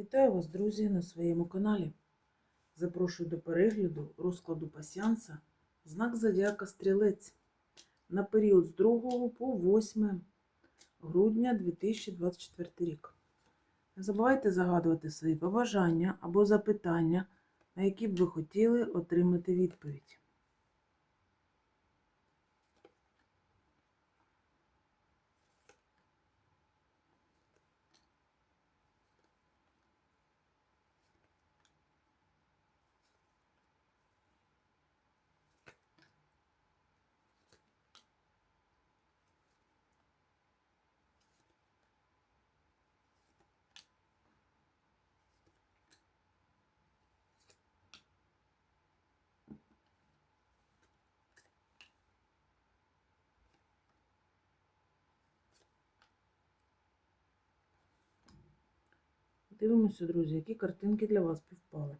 Вітаю вас, друзі, на своєму каналі. Запрошую до перегляду розкладу пасіанса знак Зодіака Стрілець на період з 2 по 8 грудня 2024 рік. Не забувайте загадувати свої побажання або запитання, на які б ви хотіли отримати відповідь. Дивимося, друзі, які картинки для вас півпали.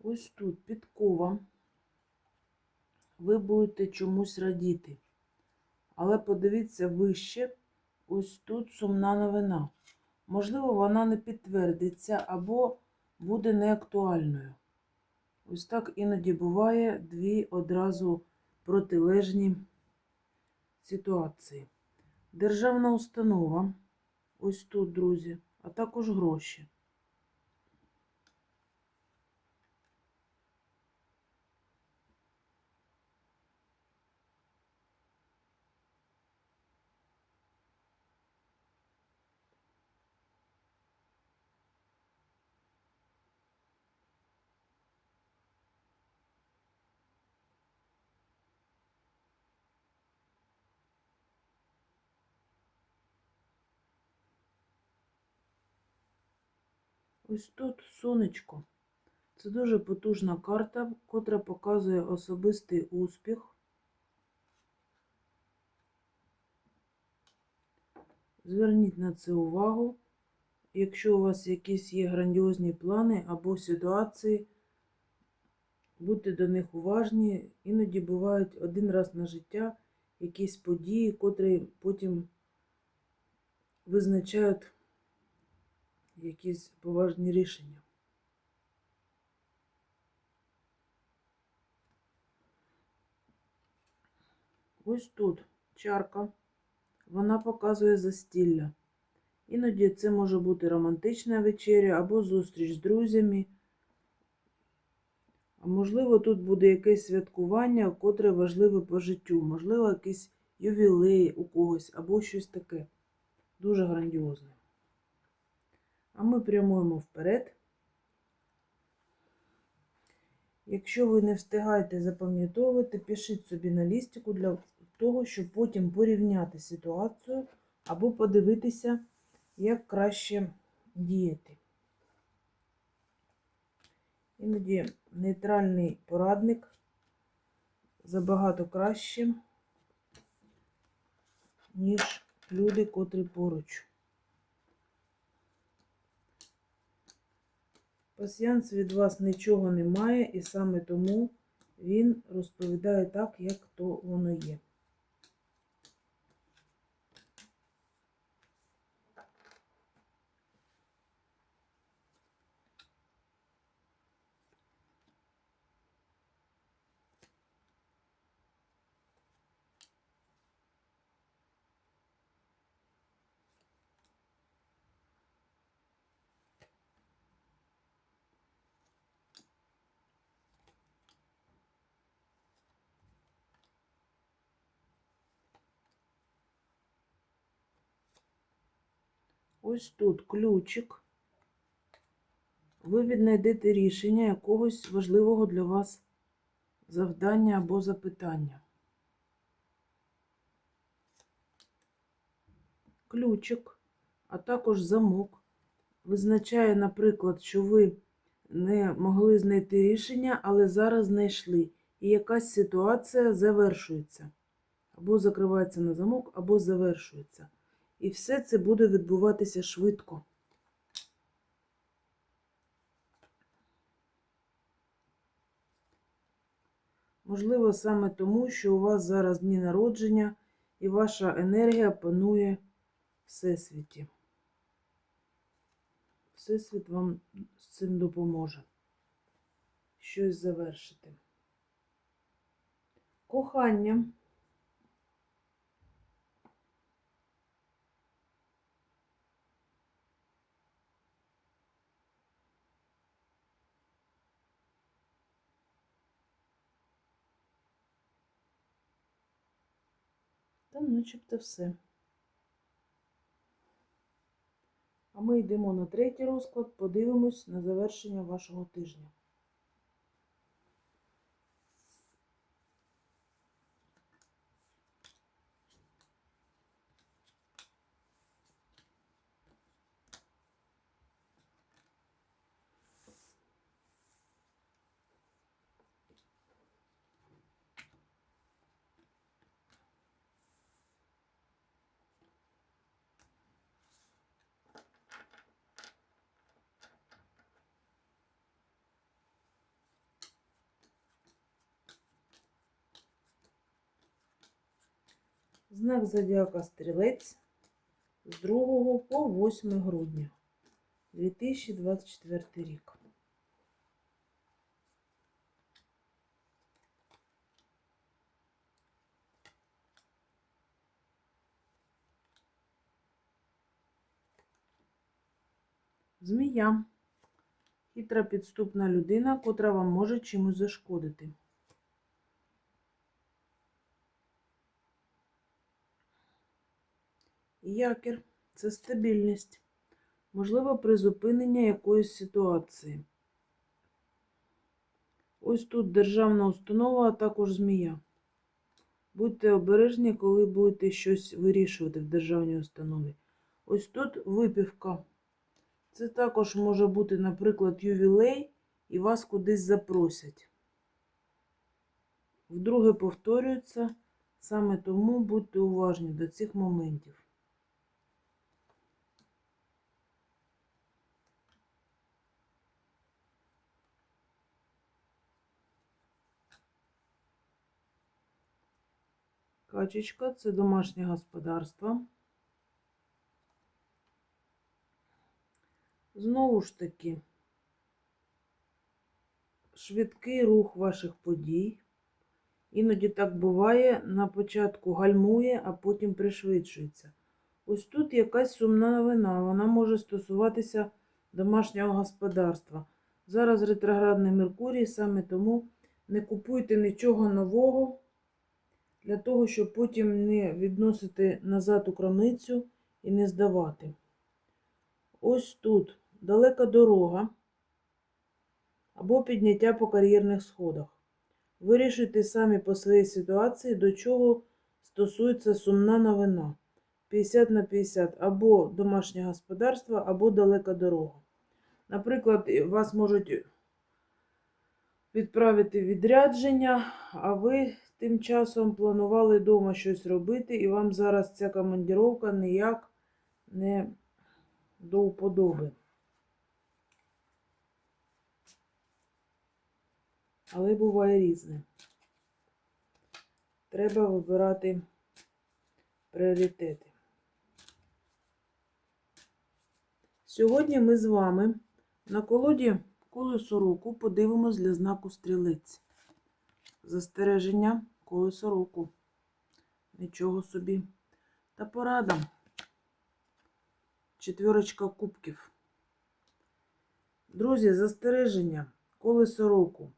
Ось тут підкова. Ви будете чомусь радіти. Але подивіться вище, ось тут сумна новина. Можливо, вона не підтвердиться або буде неактуальною. Ось так іноді буває дві одразу протилежні ситуації. Державна установа, ось тут, друзі, а також гроші. Ось тут сонечко. Це дуже потужна карта, котра показує особистий успіх. Зверніть на це увагу. Якщо у вас якісь є грандіозні плани або ситуації, будьте до них уважні. Іноді бувають один раз на життя якісь події, котрі потім визначають якісь поважні рішення. Ось тут чарка, вона показує застілля. Іноді це може бути романтична вечеря або зустріч з друзями. А можливо, тут буде якесь святкування, котре важливе по життю, можливо, якийсь ювілей у когось або щось таке. Дуже грандіозне. А ми прямуємо вперед. Якщо ви не встигаєте запам'ятовувати, пишіть собі на лістику для того, щоб потім порівняти ситуацію або подивитися, як краще діяти. Іноді нейтральний порадник забагато краще, ніж люди, котрі поруч. Пасіянс від вас нічого не має, і саме тому він розповідає так, як то воно є. Ось тут ключик. Ви віднайдете рішення якогось важливого для вас завдання або запитання. Ключик, а також замок визначає, наприклад, що ви не могли знайти рішення, але зараз знайшли. І якась ситуація завершується. Або закривається на замок, або завершується. І все це буде відбуватися швидко. Можливо, саме тому, що у вас зараз дні народження, і ваша енергія панує Всесвіті. Всесвіт вам з цим допоможе. Щось завершити. Кохання. Та начебто все. А ми йдемо на третій розклад, подивимось на завершення вашого тижня. Знак зодіака Стрілець з 2 по 8 грудня 2024 рік. Змія. Хитра підступна людина, котра вам може чимось зашкодити. Якір це стабільність, можливо, призупинення якоїсь ситуації. Ось тут державна установа, а також змія. Будьте обережні, коли будете щось вирішувати в державній установі. Ось тут випівка. Це також може бути, наприклад, ювілей, і вас кудись запросять. Вдруге повторюється, саме тому будьте уважні до цих моментів. Качечка це домашнє господарство. Знову ж таки, швидкий рух ваших подій. Іноді так буває, на початку гальмує, а потім пришвидшується. Ось тут якась сумна новина, вона може стосуватися домашнього господарства. Зараз ретроградний Меркурій, саме тому не купуйте нічого нового для того, щоб потім не відносити назад у крамницю і не здавати. Ось тут далека дорога або підняття по кар'єрних сходах. Вирішуйте самі по своїй ситуації, до чого стосується сумна новина. 50 на 50 або домашнє господарство, або далека дорога. Наприклад, вас можуть відправити відрядження, а ви тим часом планували вдома щось робити, і вам зараз ця командіровка ніяк не до вподоби. Але буває різне. Треба вибирати пріоритети. Сьогодні ми з вами на колоді колесо року подивимось для знаку стрілець. Застереження колесо року. Нічого собі. Та порада. Четверочка кубків. Друзі, застереження колесо року.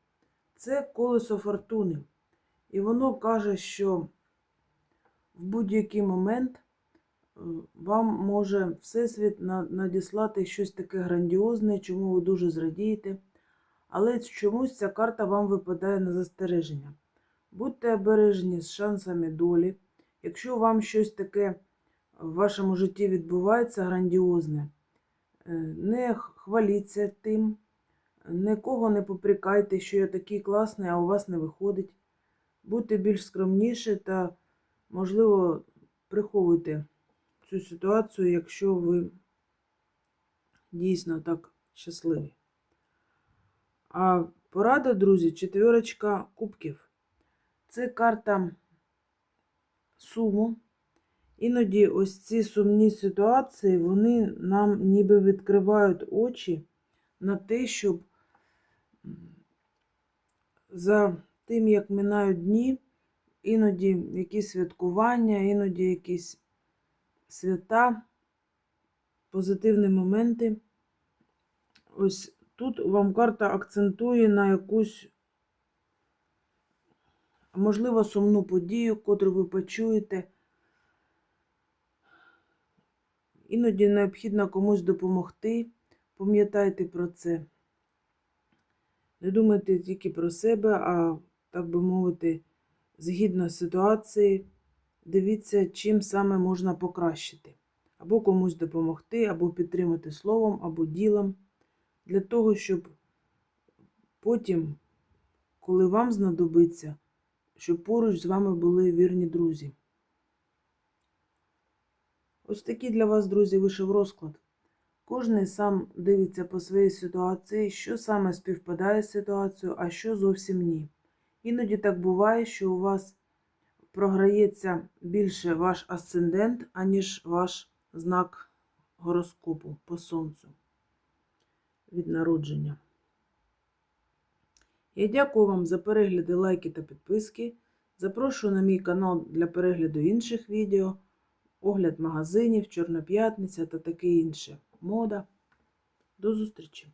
Це колесо фортуни. І воно каже, що в будь-який момент е, вам може Всесвіт надіслати щось таке грандіозне, чому ви дуже зрадієте. Але чомусь ця карта вам випадає на застереження. Будьте обережні з шансами долі. Якщо вам щось таке в вашому житті відбувається грандіозне, е, не хваліться тим, нікого не попрекайте, що я такий класний, а у вас не виходить. Будьте більш скромніші та, можливо, приховуйте цю ситуацію, якщо ви дійсно так щасливі. А порада, друзі, четверочка кубків. Це карта суму, Іноді ось ці сумні ситуації, вони нам ніби відкривають очі на те, щоб за тим, як минають дні, іноді якісь святкування, іноді якісь свята, позитивні моменти. Ось тут вам карта акцентує на якусь, можливо, сумну подію, котру ви почуєте. Іноді необхідно комусь допомогти. Пам'ятайте про це. Не думайте тільки про себе, а, так би мовити, згідно ситуації, дивіться, чим саме можна покращити. Або комусь допомогти, або підтримати словом, або ділом, для того, щоб потім, коли вам знадобиться, щоб поруч з вами були вірні друзі. Ось такий для вас, друзі, вийшов розклад. Кожний сам дивиться по своїй ситуації, що саме співпадає з ситуацією, а що зовсім ні. Іноді так буває, що у вас програється більше ваш асцендент, аніж ваш знак гороскопу по сонцю від народження. Я дякую вам за перегляди, лайки та підписки. Запрошую на мій канал для перегляду інших відео, огляд магазинів, Чорноп'ятниця та таке інше. Мода. До зустрічі!